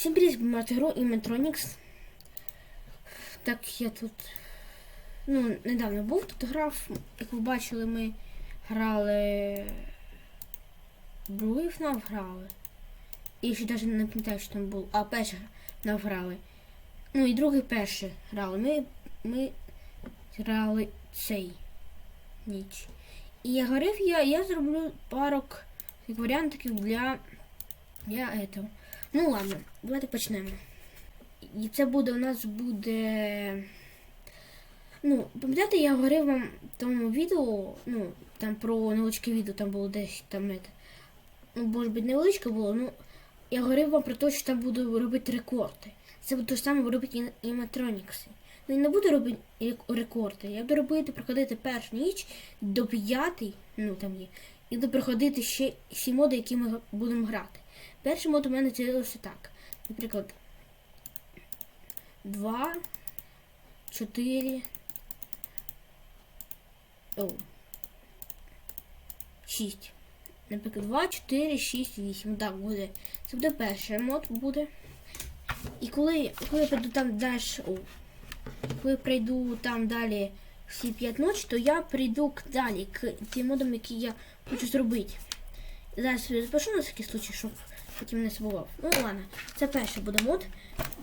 Всім привіт, мати гру і Метронікс. Так, я тут ну, недавно був, тут грав. Як ви бачили, ми грали. Другий FNAF грали. І ще навіть не пам'ятаю, що там був. А перший FNAF грали. Ну і другий перший грали. Ми, ми грали цей ніч. І я говорив, я, я зроблю парок таких варіантиків для, для этого. Ну ладно, давайте почнемо. І це буде у нас буде. Ну, пам'ятаєте, я говорив вам в тому відео, ну, там про невеличке відео, там було десь там. Ну, може бути, невеличке було, ну я говорив вам про те, що там буду робити рекорди. Це буде те ж саме робити і animatronics. Ну, я не буду робити рекорди. Я буду робити, проходити першу ніч до п'ятий, ну там є, і буду проходити ще всі моди, які ми будемо грати. Перший мод у мене ділився так. Наприклад, 2, 4. О. 6. Наприклад, 2, 4, 6, 8. Так буде. Це буде перший мод буде. І коли, коли я прийду там далі. О, коли прийду там далі всі 5 ночі, то я прийду далі к тим модам, які я хочу зробити. Зараз запишу на всякий случай, щоб потім не забував. Ну ладно, це перший буде мод.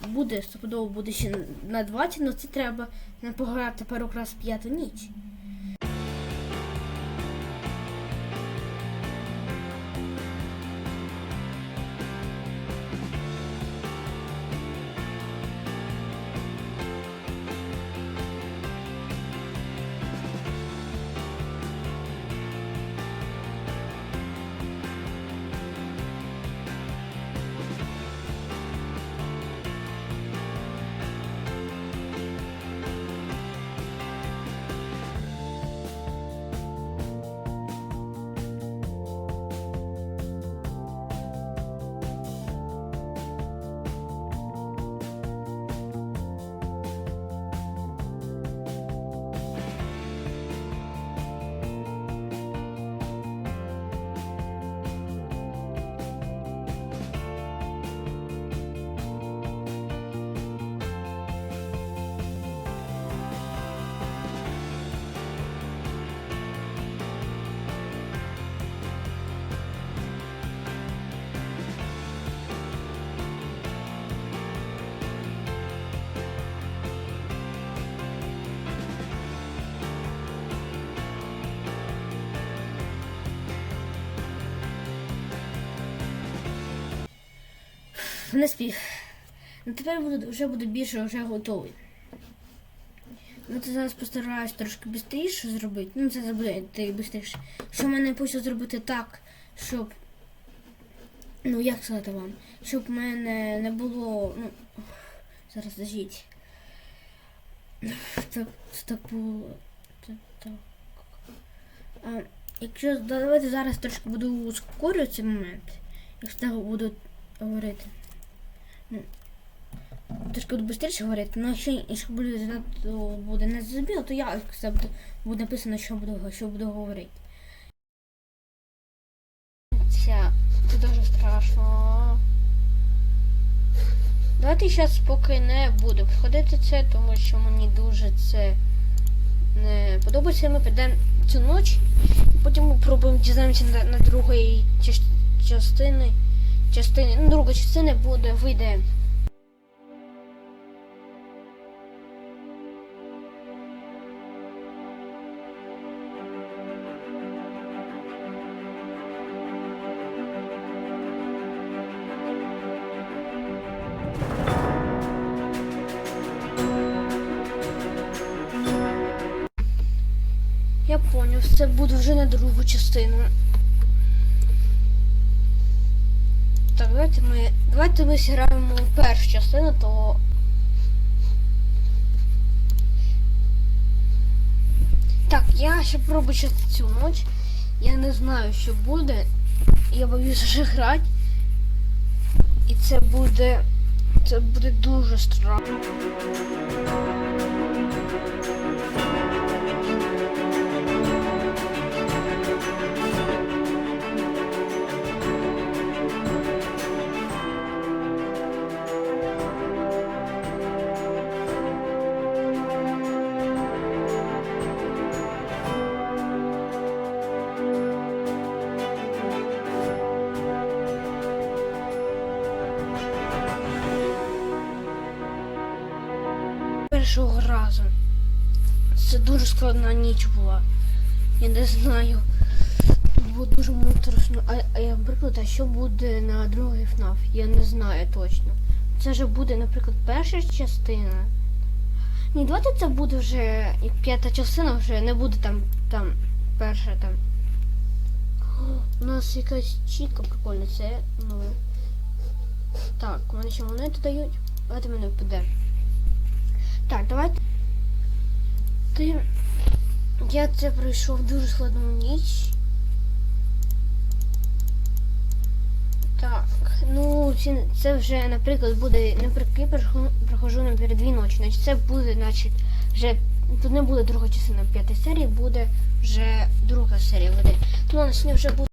Буде стопудово буде ще на 20, але це треба не пограти пару раз п'яту ніч. Не спів. Ну тепер буду, вже буду більше вже готовий. Ну це зараз постараюсь трошки швидше зробити. Ну це буде швидше. Що в мене хочу зробити так, щоб. Ну як сказати вам? Щоб в мене не було. Ну. Зараз дожіть. Так, так було. Так. А, якщо давайте зараз трошки буду ускорювати цей момент. Якщо так буду говорити. Трошки буду швидше говорити, але якщо, буде занадто буде не зрозуміло, то я буде, буде написано, що буду, що буду говорити. Це, дуже страшно. Давайте зараз поки не буду проходити це, тому що мені дуже це не подобається. Ми підемо цю ніч, і потім пробуємо дізнаємося на, на другої част- частини. Частини, ну, друга частина буде вийде. Я поняв, це буде вже на другу частину. Так, давайте ми. Давайте ми зіграємо першу частину, то. Так, я ще пробую ще цю ніч. Я не знаю, що буде. Я боюсь вже грати. І це буде. Це буде дуже страшно. Першого разу. Це дуже складна ніч була. Я не знаю. Було дуже моторошно. А, а наприклад, а що буде на другий FNAF? Я не знаю точно. Це ж буде, наприклад, перша частина. Ні, давайте це буде вже п'ята частина, вже не буде там, там перша там. У нас якась чітка прикольна, це ну. Так, мене ще монети дають. Давайте мене впаде. Так, давайте. Ти. Я це пройшов дуже складну ніч. Так, ну це вже, наприклад, буде навпаки, прохожу- прохожу на дві ночі. Значить, це буде, значить, вже тут не буде друга частина п'ятої серії, буде вже друга серія буде. Тому на сьогодні вже буде.